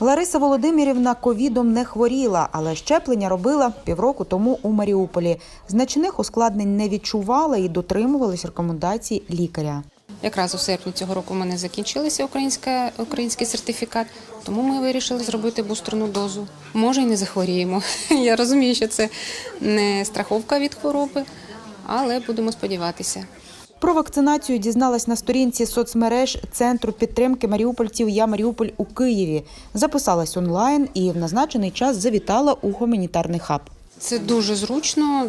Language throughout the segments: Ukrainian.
Лариса Володимирівна ковідом не хворіла, але щеплення робила півроку тому у Маріуполі. Значних ускладнень не відчувала і дотримувалась рекомендацій лікаря. Якраз у серпні цього року у мене закінчилися український сертифікат, тому ми вирішили зробити бустерну дозу. Може, і не захворіємо. Я розумію, що це не страховка від хвороби, але будемо сподіватися. Про вакцинацію дізналась на сторінці соцмереж Центру підтримки маріупольців Я Маріуполь у Києві. Записалась онлайн і в назначений час завітала у гуманітарний хаб. Це дуже зручно,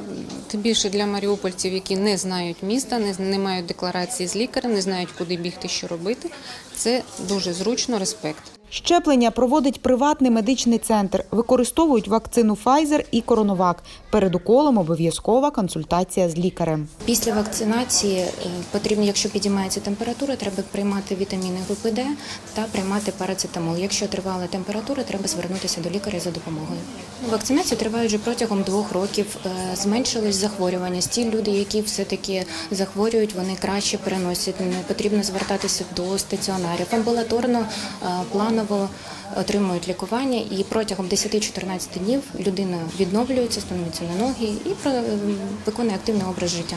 тим більше для маріупольців, які не знають міста, не, не мають декларації з лікарем, не знають, куди бігти, що робити. Це дуже зручно, респект. Щеплення проводить приватний медичний центр. Використовують вакцину Pfizer і Коронавак. Перед уколом обов'язкова консультація з лікарем. Після вакцинації е, потрібно, якщо підіймається температура, треба приймати вітаміни групи Д та приймати парацетамол. Якщо тривала температура, треба звернутися до лікаря за допомогою. Вакцинації тривають вже протягом двох років. Е, Зменшилась захворюваність. Ті люди, які все-таки захворюють, вони краще переносять. Не потрібно звертатися до стаціонарів. Амбулаторно, е, планово отримують лікування і протягом 10-14 днів людина відновлюється, становиться на ноги і про- виконує активний образ життя.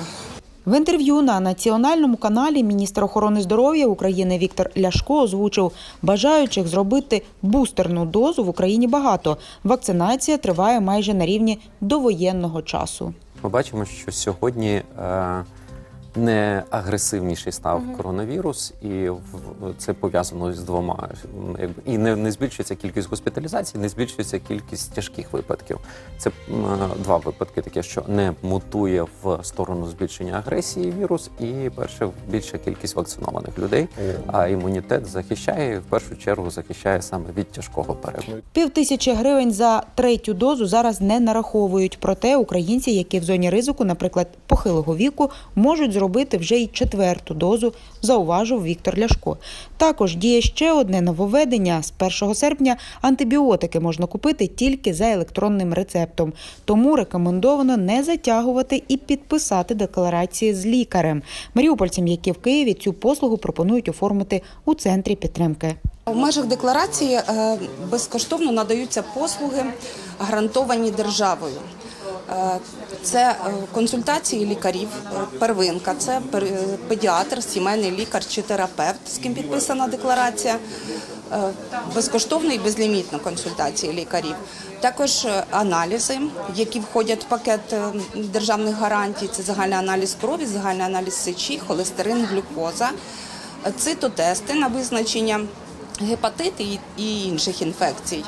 В інтерв'ю на національному каналі міністр охорони здоров'я України Віктор Ляшко озвучив, бажаючих зробити бустерну дозу в Україні багато. Вакцинація триває майже на рівні довоєнного часу. Ми бачимо, що сьогодні е, не агресивніший став коронавірус, і в- це пов'язано з двома. і не, не збільшується кількість госпіталізацій, не збільшується кількість тяжких випадків. Це два випадки, таке, що не мутує в сторону збільшення агресії вірус, і перше більша кількість вакцинованих людей. А імунітет захищає в першу чергу захищає саме від тяжкого перебігу. Пів тисячі гривень за третю дозу зараз не нараховують. Проте українці, які в зоні ризику, наприклад, похилого віку, можуть зробити вже й четверту дозу, зауважив Віктор Ляшко. Також діє ще одне нововведення. З 1 серпня антибіотики можна купити тільки за електронним рецептом. Тому рекомендовано не затягувати і підписати декларації з лікарем. Маріупольцям, які в Києві цю послугу пропонують оформити у центрі підтримки. В межах декларації е, безкоштовно надаються послуги, гарантовані державою. Е, Це е, консультації лікарів, е, первинка, це педіатр, сімейний лікар чи терапевт, з ким підписана декларація. Безкоштовно і безлімітно консультації лікарів. Також аналізи, які входять в пакет державних гарантій. Це загальний аналіз крові, загальний аналіз сечі, холестерин, глюкоза, цитотести на визначення гепатити і інших інфекцій.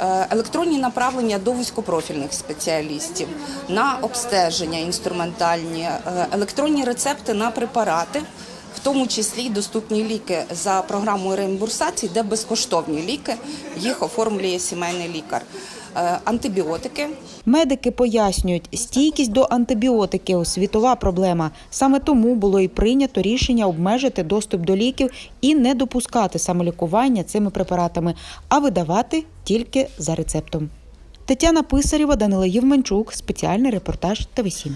Е, Електронні направлення до вузькопрофільних спеціалістів на обстеження інструментальні, е, електронні рецепти на препарати, в тому числі й доступні ліки за програмою реімбурсації, де безкоштовні ліки їх оформлює сімейний лікар. Е, Антибіотики, Медики пояснюють, стійкість до антибіотиків світова проблема. Саме тому було і прийнято рішення обмежити доступ до ліків і не допускати самолікування цими препаратами, а видавати тільки за рецептом. Тетяна Писарєва, Данила Євменчук. Спеціальний репортаж ТВ7.